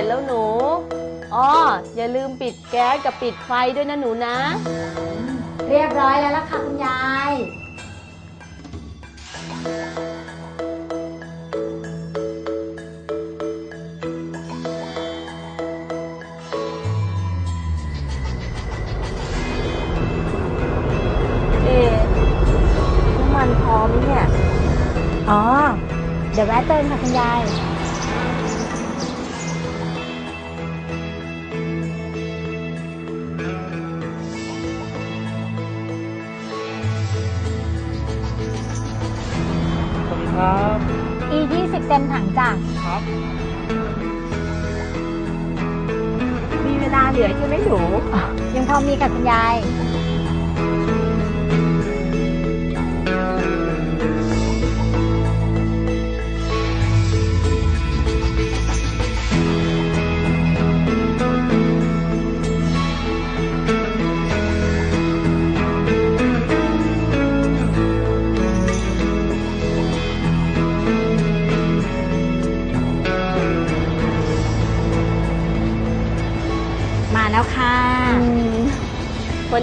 ร็จแล้วหนู อ๋อ อย่าลืมปิดแก๊สกับปิดไฟด้วยนะหนูนะ เรียบร้อยแล้วล่ะค่ะคุณยาย เอ๊ะน้ำมันพอไหมเนี่ย อ๋อ เดี๋ยวแวะเติมค่ะคุณยาย สวัสดีครับ E 20เต็มถังจ้ะครับ มีเวลาเหลือใช่ไหมหนู ยังพอมีกับคุณยาย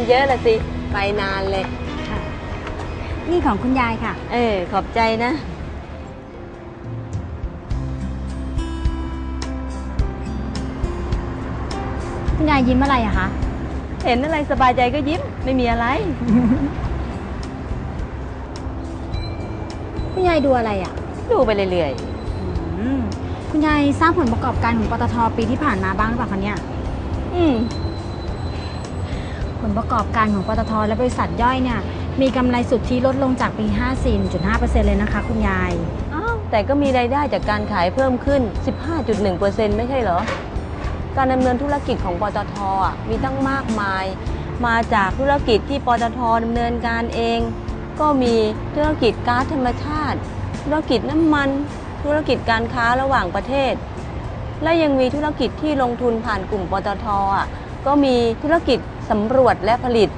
เยอะละสิ ไปนานเลยนี่ของคุณยายค่ะ เออ ขอบใจนะ คุณยายยิ้มอะไรอะคะ เห็นอะไรสบายใจก็ยิ้ม ไม่มีอะไร คุณยายดูอะไรอะดูไปเรื่อยอืมคุณยายทราบผลประกอบการของปตทปีที่ผ่านมาบ้างหรือเปล่าคะเนี่ยๆอืม ผลประกอบการของปตทและบริษัทย่อยเนี่ยมีกำไรสุทธิลดลงจากปี 54.5%เลยนะคะ คุณยาย อ้าวแต่ก็มีรายได้จากการขายเพิ่มขึ้น 15.1%ไม่ใช่เหรอ การดำเนินธุรกิจของปตทอะมีตั้งมากมาย มาจากธุรกิจที่ปตทดำเนินการเอง ก็มีธุรกิจก๊าซธรรมชาติ ธุรกิจน้ำมัน ธุรกิจการค้าระหว่างประเทศ และยังมีธุรกิจที่ลงทุนผ่านกลุ่มปตทอะก็มีธุรกิจ สำรวจและผลิต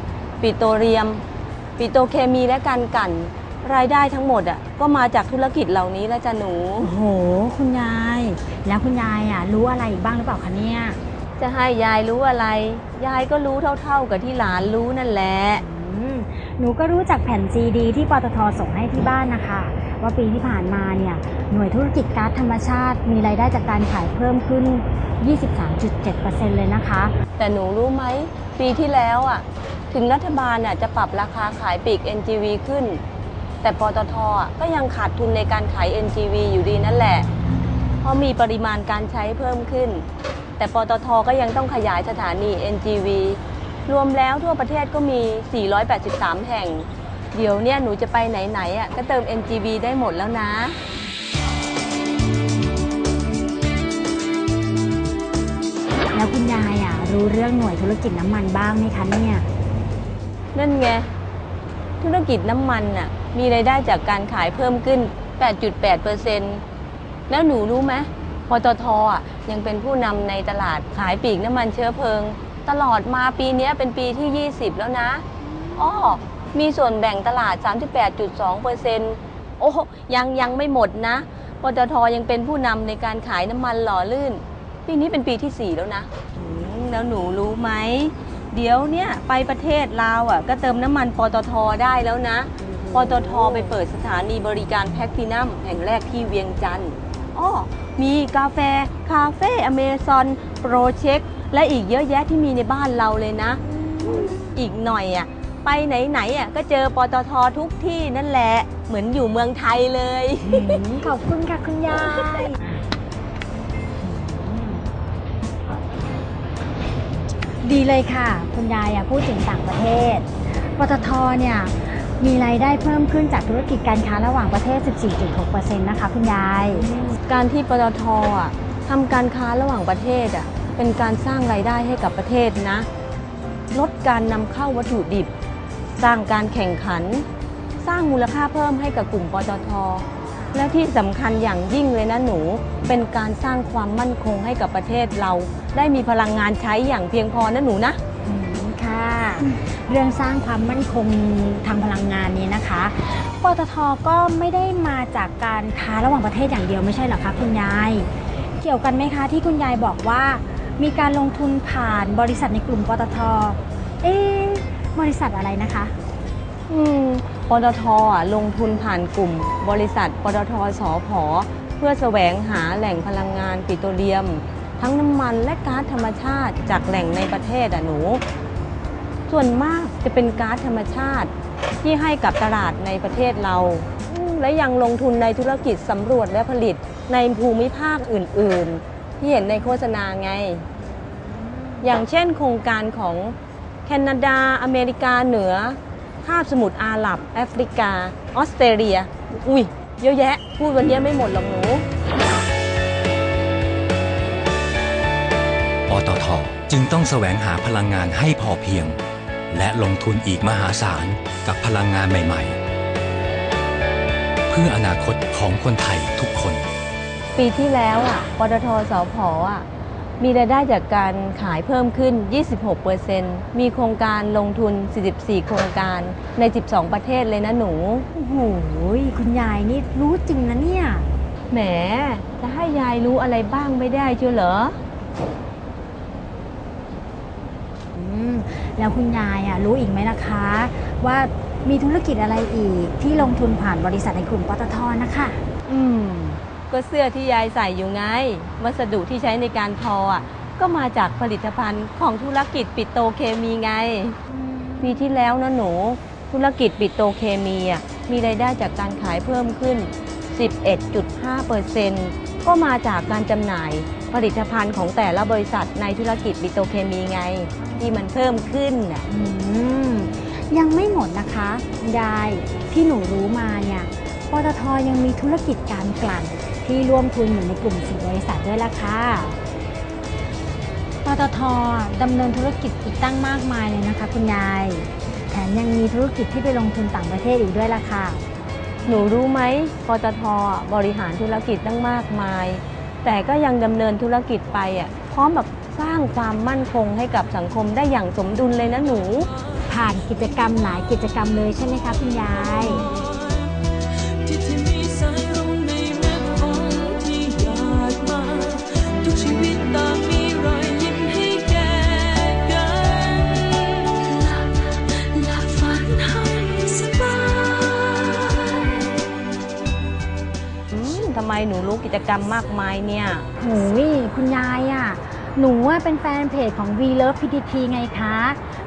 ปิโตรเลียม ปิโตรเคมีและการกลั่น รายได้ทั้งหมดอะก็มาจากธุรกิจเหล่านี้แล้วจ้ะหนู โอ้โห คุณยาย แล้วคุณยายอะรู้อะไรอีกบ้างหรือเปล่าคะเนี่ยจะให้ยายรู้อะไร ยายก็รู้เท่าๆกับที่หลานรู้นั่นแหละ อืมหนูก็รู้จากแผ่นซีดีที่ปตทส่งให้ที่บ้านนะคะ ว่าปีที่ผ่านมาเนี่ย หน่วยธุรกิจก๊าซธรรมชาติ มีรายได้จากการขายเพิ่มขึ้น 23.7%เลยนะคะ แต่หนูรู้ไหม ปีที่แล้วอะถึงรัฐบาลอะจะปรับราคาขายปลีก NGV ขึ้น แต่ปตทก็ยังขาดทุนในการขาย NGV อยู่ดีนั่นแหละ เพราะมีปริมาณการใช้เพิ่มขึ้น แต่ปตทก็ยังต้องขยายสถานี NGV รวมแล้วทั่วประเทศก็มี 483 แห่ง เดี๋ยวเนี่ยหนูจะไปไหนๆอะก็เติม NGV ได้หมดแล้วนะ รู้เรื่องหน่วยธุรกิจน้ำมันบ้างไหมคะเนี่ย นั่นไง ธุรกิจน้ำมันน่ะ มีรายได้จากการขายเพิ่มขึ้น 8.8%แล้วหนูรู้ไหมปตทอะยังเป็นผู้นำในตลาดขายปลีกน้ำมันเชื้อเพลิง ตลอดมาปีนี้เป็นปีที่ 20 แล้วนะอ้อมีส่วนแบ่งตลาด 38.2%โอ้ยังยังไม่หมดนะปตทยังเป็นผู้นำในการขายน้ำมันหล่อลื่น ปีนี้เป็นปีที่ 4 แล้วนะ แล้วหนูรู้ไหม เดี๋ยวเนี่ยไปประเทศลาวอะก็เติมน้ำมันปตทได้แล้วนะ ปตทไปเปิดสถานีบริการแพ็คพินัมแห่งแรกที่เวียงจันทร์อ้อมีกาแฟ คาเฟ่อเมซอนโปรเช็ค และอีกเยอะแยะที่มีในบ้านเราเลยนะ อีกหน่อยอะไปไหนๆอะก็เจอปตททุกที่นั่นแหละ เหมือนอยู่เมืองไทยเลย ขอบคุณค่ะคุณยาย ดีเลยค่ะ คุณยายพูดถึงต่างประเทศ ปตทเนี่ยมีรายได้เพิ่มขึ้นจากธุรกิจการค้าระหว่างประเทศ 14.6%นะคะคุณยาย การที่ปตททำการค้าระหว่างประเทศอะเป็นการสร้างรายได้ให้กับประเทศนะ ลดการนำเข้าวัตถุดิบ สร้างการแข่งขัน สร้างมูลค่าเพิ่มให้กับกลุ่มปตท และที่สำคัญอย่างยิ่งเลยนะหนู เป็นการสร้างความมั่นคงให้กับประเทศเรา ได้มีพลังงานใช้อย่างเพียงพอนะหนูนะ อืมค่ะ เรื่องสร้างความมั่นคงทางพลังงานนี้นะคะ ปตทก็ไม่ได้มาจากการค้าระหว่างประเทศอย่างเดียวไม่ใช่เหรอคะคุณยาย เกี่ยวกันไหมคะที่คุณยายบอกว่า มีการลงทุนผ่านบริษัทในกลุ่มปตท เอ๊ะบริษัทอะไรนะคะ อืมปตทอะลงทุนผ่านกลุ่ม บริษัทปตทสอพอเพื่อแสวงหาแหล่งพลังงานปิโตรเลียม ทั้งน้ำมันและก๊าซธรรมชาติจากแหล่งในประเทศอะหนู ส่วนมากจะเป็นก๊าซธรรมชาติที่ให้กับตลาดในประเทศเรา และยังลงทุนในธุรกิจสำรวจและผลิตในภูมิภาคอื่น ๆ ที่เห็นในโฆษณาไง อย่างเช่นโครงการของแคนาดา อเมริกาเหนือคาบสมุทรอาหรับ แอฟริกา ออสเตรเลีย อุ้ย เยอะแยะ พูดวันนี้ไม่หมดหรอกหนู ปตทจึงต้องแสวงหาพลังงานให้พอเพียง และลงทุนอีกมหาศาลกับพลังงานใหม่ ๆ เพื่ออนาคตของคนไทยทุกคน ปีที่แล้วอะปตทสพอะมีรายได้จากการขายเพิ่มขึ้น 26%มีโครงการลงทุน 44 โครงการใน 12 ประเทศเลยนะหนู โอ้โหคุณยายนี่รู้จริงนะเนี่ย แหม จะให้ยายรู้อะไรบ้างไม่ได้เชียวเหรออื มแล้วคุณยายอะรู้อีกไหมล่ะคะ ว่ามีธุรกิจอะไรอีกที่ลงทุนผ่านบริษัทในกลุ่มปตทนะคะอืม ก็เสื้อที่ยายใส่อยู่ไง วัสดุที่ใช้ในการทออะก็มาจากผลิตภัณฑ์ของธุรกิจปิโตรเคมีไง ปีที่แล้วนะหนู ธุรกิจปิโตรเคมีอะมีรายได้จากการขายเพิ่มขึ้น 11.5% ก็มาจากการจำหน่ายผลิตภัณฑ์ของแต่ละบริษัทในธุรกิจปิโตรเคมีไง ที่มันเพิ่มขึ้นน่ะอืมยังไม่หมดนะคะคุณยายที่หนูรู้มาเนี่ยปตทยังมีธุรกิจการกลั่นที่ร่วมทุนอยู่ในกลุ่มสีบริษัทด้วยล่ะค่ะปตทดำเนินธุรกิจอีกตั้งมากมายเลยนะคะ คุณยาย แถมยังมีธุรกิจที่ไปลงทุนต่างประเทศอีกด้วยล่ะค่ะ หนูรู้ไหมปตทบริหารธุรกิจตั้งมากมาย แต่ก็ยังดำเนินธุรกิจไปอะพร้อมแบบสร้างความมั่นคงให้กับสังคมได้อย่างสมดุลเลยนะหนู ผ่านกิจกรรมหลายกิจกรรมเลยใช่ไหมคะคุณยาย กิจกรรมมากมายเนี่ยโหยคุณยายอะ หนูว่าเป็นแฟนเพจของ V Love PTT ไงคะ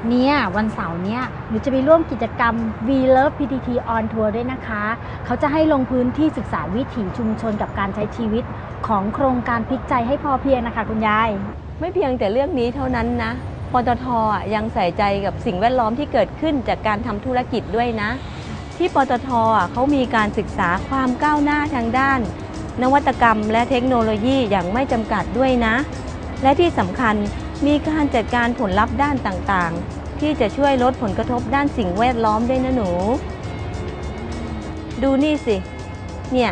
เนี่ยวันเสาร์เนี่ยหนูจะไปร่วมกิจกรรม V Love PTT on Tour ด้วยนะคะ เขาจะให้ลงพื้นที่ศึกษาวิถีชุมชนกับการใช้ชีวิตของโครงการพลิกใจให้พอเพียงนะคะ คุณยาย ไม่เพียงแต่เรื่องนี้เท่านั้นนะปตทอะยังใส่ใจกับสิ่งแวดล้อมที่เกิดขึ้นจากการทำธุรกิจด้วยนะ ที่ปตทอะเขามีการศึกษาความก้าวหน้าทางด้าน นวัตกรรมและเทคโนโลยีอย่างไม่จำกัดด้วยนะ และที่สำคัญมีการจัดการผลลัพธ์ด้านต่างๆ ที่จะช่วยลดผลกระทบด้านสิ่งแวดล้อมด้วยนะหนู ดูนี่สิ เนี่ย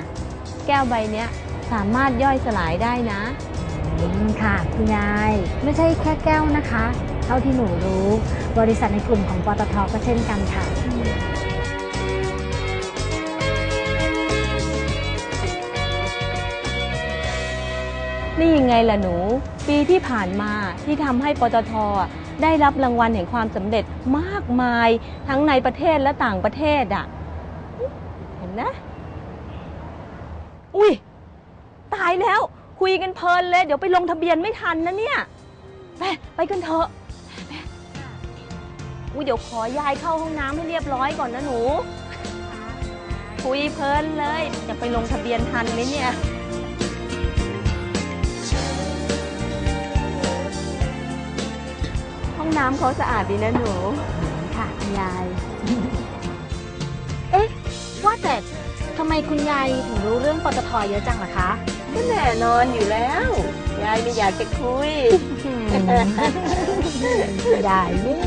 แก้วใบเนี้ยสามารถย่อยสลายได้นะอืมค่ะคุณยาย ไม่ใช่แค่แก้วนะคะ เท่าที่หนูรู้ บริษัทในกลุ่มของปตทก็เช่นกันค่ะ นี่ยังไงล่ะหนู ปีที่ผ่านมาที่ทำให้ปตทได้รับรางวัลแห่งความสำเร็จมากมายทั้งในประเทศและต่างประเทศอะ เห็นนะ อุ้ยตายแล้ว คุยกันเพลินเลย เดี๋ยวไปลงทะเบียนไม่ทันนะเนี่ย ไปไปกันเถอะอุ้ยเดี๋ยวขอยายเข้าห้องน้ำให้เรียบร้อยก่อนนะหนู คุยเพลินเลย จะไปลงทะเบียนทันไหมเนี่ย องน้ำเขาสะอาดดีนะหนู ค่ะคุณยาย เอ๊ะ ว่าแต่ทำไมคุณยายถึงรู้เรื่องปตทเยอะจังล่ะคะก็แน่นอนอยู่แล้ว ยายไม่อยากจะคุย ยายนี่